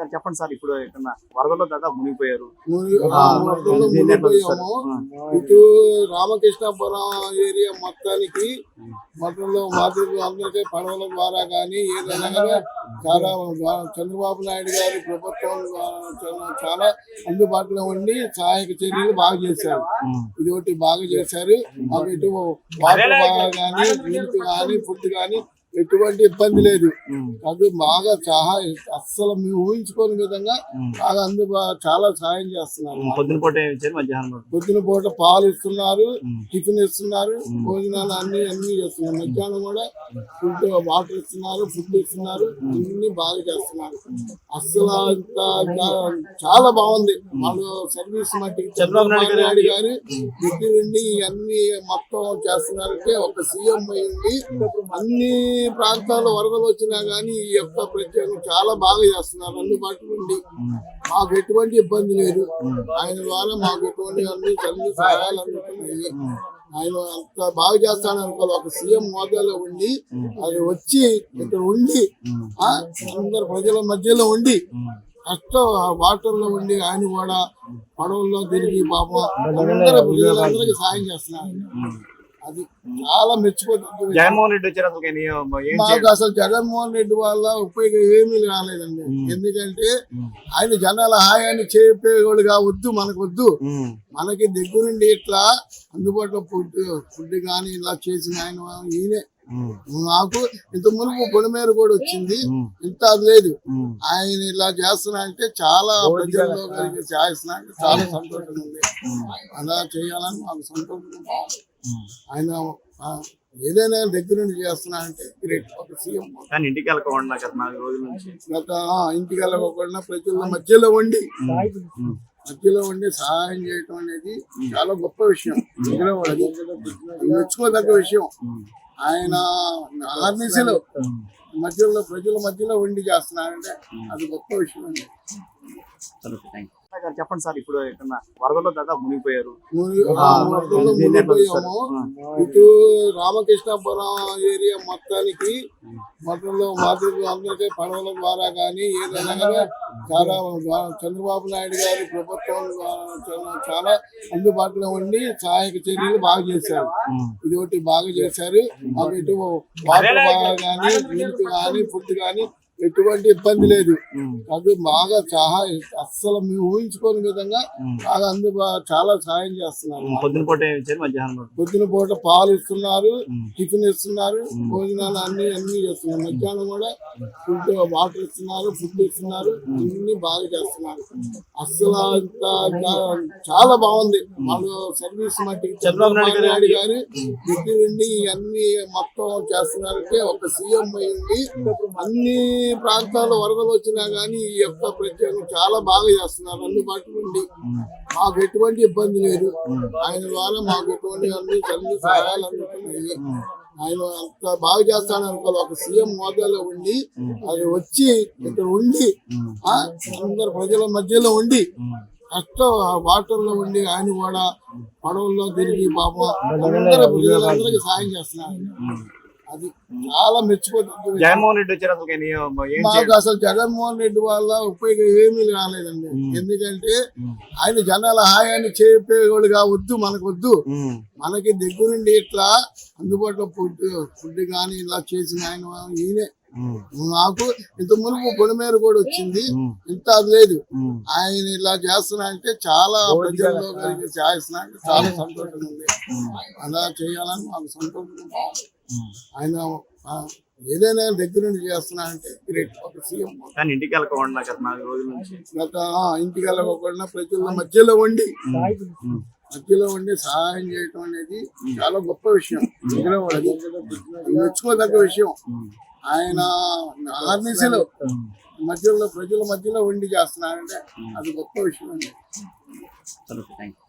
గారు చెప్పండి సార్ ఇప్పుడు ఇక్కడ వరదలో దాదాపు మునిగిపోయారు? ఇటు రామకృష్ణాపురం ఏరియా మొత్తానికి మొత్తంలో మాతృలు అందరికీ పడవల ద్వారా కానీ ఏదైనా కానీ చాలా చంద్రబాబు నాయుడు గారి ప్రభుత్వం ద్వారా చాలా- అందుబాటులో ఉండి సహాయక చర్యలు బాగా చేశారు. ఇది ఒకటి బాగా చేశారు. మాకు ఇటు వాటర్ బాగా కానీ కానీ ఫుడ్ కానీ ఎటువంటి ఇబ్బంది లేదు. అది బాగా చాలా అస్సలు మేము ఊహించుకోని విధంగా. బాగా అందుబా చాలా సహాయం చేస్తున్నారు. పొద్దున పూట పాలు ఇస్తున్నారు టిఫిన్ ఇస్తున్నారు భోజనాలు అన్ని అన్ని చేస్తున్నారు. మధ్యాహ్నం కూడా ఫుడ్ వాటర్ ఇస్తున్నారు ఫుడ్ ఇస్తున్నారు అన్ని బాగా చేస్తున్నారు. అస్సలు చాలా బాగుంది. వాళ్ళు సర్వీస్ మట్టి చంద్రబాబు నాయుడు గారు నాయుడు గారు దగ్గర ఉండి అన్ని మొత్తం చేస్తున్నారంటే ఒక సీఎం అయ్యింది. అన్ని ప్రాంతాల్లో వరదలు వచ్చినా గానీ ఈ యొక్క ప్రత్యేకం చాలా బాగా చేస్తున్నారు అందుబాటులో ఉండి. ఉమ్, మాకు ఎటువంటి ఇబ్బంది లేదు. ఆయన ద్వారా మాకు ఎటువంటి అన్ని అన్ని సహాయాలు అందుతున్నాయి. ఆయన అంత బాగా చేస్తాడు అనుకోవాలి. ఒక సీఎం హోదాలో ఉండి అది వచ్చి ఇక్కడ ఉండి అందరు ప్రజల మధ్యలో ఉండి. కష్టం వాటర్లో ఉండి ఆయన కూడా పడవల్లో తిరిగి పాపం అందరూ ప్రజలందరికీ సాయం చేస్తున్నారు. అది చాలా మెచ్చిపోతుంది జగన్మోహన్ రెడ్డి వచ్చారు అసలు మాకు అసలు జగన్మోహన్ రెడ్డి వల్ల ఉపయోగం ఏమీ రాలేదండి. ఎందుకంటే ఆయన జనాల హాయాన్ని చెప్పేవాడు కావద్దు మనకు వద్దు మనకి దగ్గరుండి ఇట్లా అందుబాటులో ఫుడ్ ఫుడ్ కానీ ఇలా చేసిన ఆయన ఈయనే నాకు ఇంత మునుపు పొడిమేర కూడా వచ్చింది. ఇంత అది లేదు. ఆయన ఇలా చేస్తున్నా అంటే చాలా ప్రజల్లో కలిగి చేస్తున్నా అంటే చాలా సంతోషంగా ఉంది. అలా చేయాలని మాకు. ఉమ్. ఆయన ఏదైనా దగ్గరుండి చేస్తున్నా అంటే గ్రేట్ ఒక సీఎం. కానీ ఇంటికి వెళ్ళకుండా గత నాలుగు రోజుల నుంచి? గత ఇంటికి వెళ్ళకుండా ప్రజల మధ్యలో ఉండి మధ్యలో ఉండి సహాయం చేయటం అనేది చాలా గొప్ప విషయం. మెచ్చుకోదగ్గ విషయం. ఆయన ఆర్మీసీలు మధ్యలో ప్రజల మధ్యలో ఉండి చేస్తున్నారంటే అది గొప్ప విషయం అండి. గారు చెప్పండి సార్ ఇప్పుడు ఇక్కడ వరదలో దాదాపు మునిగిపోయారు. వరదల్లో? ఇటు రామకృష్ణాపురం ఏరియా మొత్తానికి మొత్తంలో మాతృలు అందరికీ పడవల ద్వారా కానీ ఏదైనా కానీ చాలా చంద్రబాబు నాయుడు గారి ప్రభుత్వం ద్వారా చాలా- అందుబాటులో ఉండి సహాయక చర్యలు బాగా చేశారు. ఇది ఒకటి బాగా చేశారు. మాకు ఇటు వాటర్ బాగా కానీ కానీ ఫుడ్ కానీ ఎటువంటి ఇబ్బంది లేదు. అది బాగా చాలా అస్సలు మేము ఊహించుకోని విధంగా బాగా అందుబా చాలా సహాయం చేస్తున్నారు. పొద్దున పూట పొద్దున పూట పాలు ఇస్తున్నారు టిఫిన్ ఇస్తున్నారు భోజనాలు అన్ని అన్ని చేస్తున్నారు. మధ్యాహ్నం కూడా ఫుడ్ వాటర్ ఇస్తున్నారు ఫుడ్ ఇస్తున్నారు అన్ని బాగా చేస్తున్నారు. అస్సలు చాలా బాగుంది. వాళ్ళు సర్వీస్ మట్టి చంద్రబాబు నాయుడు గారు- నాయుడు గారు దగ్గర ఉండి అన్ని మొత్తం చేస్తున్నారంటే ఒక సీఎం అయ్యింది. అన్ని ప్రాంతాల్లో వరదలు వచ్చినా కానీ ఈ యొక్క ప్రత్యేకం చాలా బాగా చేస్తున్నారు. అందుబాటులో ఉండి మాకు ఎటువంటి ఇబ్బంది లేదు. ఆయన ద్వారా మాకు ఎటువంటి అన్ని అన్ని సహాయాలు అందుతున్నాయి. ఆయన అంత బాగా చేస్తాడు అనుకోవాలి. ఒక సీఎం హోదాలో ఉండి అది వచ్చి ఇక్కడ ఉండి అందరు ప్రజల మధ్యలో ఉండి కష్ట వాటర్లో ఉండి ఆయన కూడా పడవల్లో తిరిగి పాపం అందరూ ప్రజలందరికీ సాయం చేస్తున్నారు. అది చాలా మెచ్చిపోతుంది జగన్మోహన్ రెడ్డి వచ్చారు అసలు మాకు అసలు జగన్మోహన్ రెడ్డి వల్ల ఉపయోగం ఏమీ రాలేదండి ఎందుకంటే ఆయన జనాల హాయాన్ని చెప్పేవాడు కావద్దు మనకు వద్దు మనకి దగ్గరుండి ఇట్లా అందుబాటులో ఫుడ్ ఫుడ్ కానీ ఇలా చేసిన ఆయన ఈయనే నాకు ఇంత మునుపు పొడిమేర కూడా వచ్చింది. ఇంత అది లేదు. ఆయన ఇలా చేస్తున్నా అంటే చాలా ప్రజల్లో కలిగి చేస్తున్నా అంటే చాలా సంతోషంగా ఉంది. అలా చేయాలని మాకు సంతోషంగా ఉంది. ఆయన ఏదైనా దగ్గరుండి చేస్తున్నా అంటే గ్రేట్ ఒక సీఎం. కానీ ఇంటికి వెళ్ళకుండా గత నాలుగు రోజుల నుంచి. గత ఇంటికి వెళ్ళకుండా ప్రజల మధ్యలో ఉండి మధ్యలో ఉండి సహాయం చేయటం అనేది చాలా గొప్ప విషయం. మెచ్చుకోదగ్గ విషయం. ఆయన ఆర్మీసీలో మధ్యలో ప్రజల మధ్యలో ఉండి చేస్తున్నారంటే అది గొప్ప విషయం అండి.